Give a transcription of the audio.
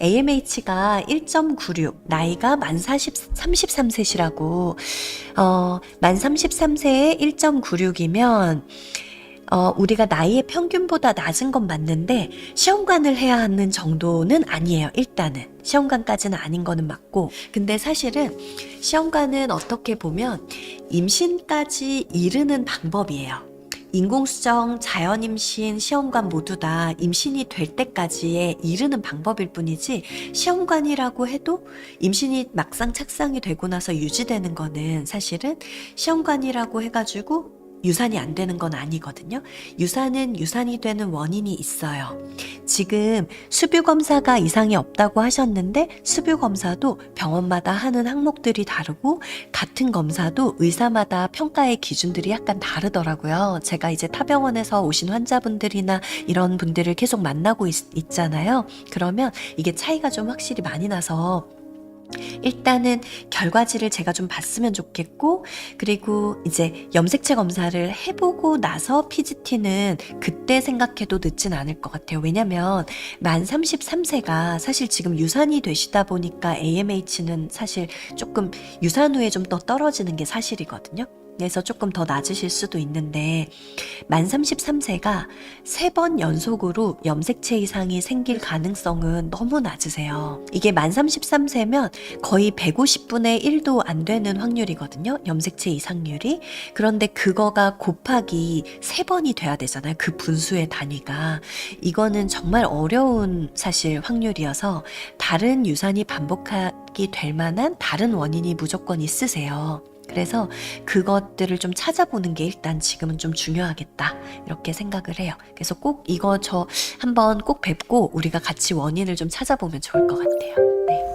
AMH가 1.96, 나이가 만 40, 33세시라고, 어, 만 33세에 1.96이면, 어, 우리가 나이의 평균보다 낮은 건 맞는데, 시험관을 해야 하는 정도는 아니에요, 일단은. 시험관까지는 아닌 거는 맞고. 근데 사실은 시험관은 어떻게 보면 임신까지 이르는 방법이에요. 인공수정, 자연임신, 시험관 모두 다 임신이 될 때까지의 이르는 방법일 뿐이지 시험관이라고 해도 임신이 막상 착상이 되고 나서 유지되는 거는 사실은 시험관이라고 해가지고 유산이 안 되는 건 아니거든요. 유산은 유산이 되는 원인이 있어요. 지금 수뷰 검사가 이상이 없다고 하셨는데 수뷰 검사도 병원마다 하는 항목들이 다르고 같은 검사도 의사마다 평가의 기준들이 약간 다르더라고요. 제가 이제 타병원에서 오신 환자분들이나 이런 분들을 계속 만나고 있, 잖아요 그러면 이게 차이가 좀 확실히 많이 나서 일단은 결과지를 제가 좀 봤으면 좋겠고 그리고 이제 염색체 검사를 해보고 나서 PGT는 그때 생각해도 늦진 않을 것 같아요. 왜냐면 만 33세가 사실 지금 유산이 되시다 보니까 AMH는 사실 조금 유산 후에 좀 더 떨어지는 게 사실이거든요. 그래서 조금 더 낮으실 수도 있는데 만 33세가 세 번 연속으로 염색체 이상이 생길 가능성은 너무 낮으세요. 이게 만 33세면 거의 150분의 1도 안 되는 확률이거든요. 염색체 이상률이. 그런데 그거가 곱하기 세 번이 돼야 되잖아요. 그 분수의 단위가. 이거는 정말 어려운 사실 확률이어서 다른 유산이 반복하게 될 만한 다른 원인이 무조건 있으세요. 그래서 그것들을 좀 찾아보는 게 일단 지금은 좀 중요하겠다. 이렇게 생각을 해요. 그래서 꼭 이거 저 한번 꼭 뵙고 우리가 같이 원인을 좀 찾아보면 좋을 것 같아요. 네.